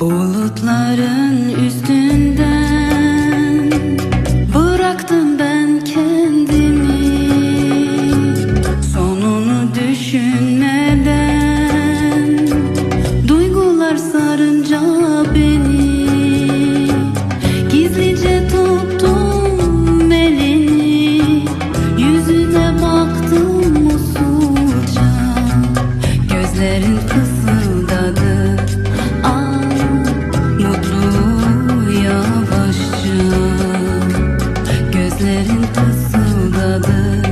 Bulutların üstünden bıraktım ben kendimi. Sonunu düşünmeden duygular sarınca beni. Gizlice tuttum elini yüzüne baktım usulca. Gözlerin kısmı Gözlerin fısıldadı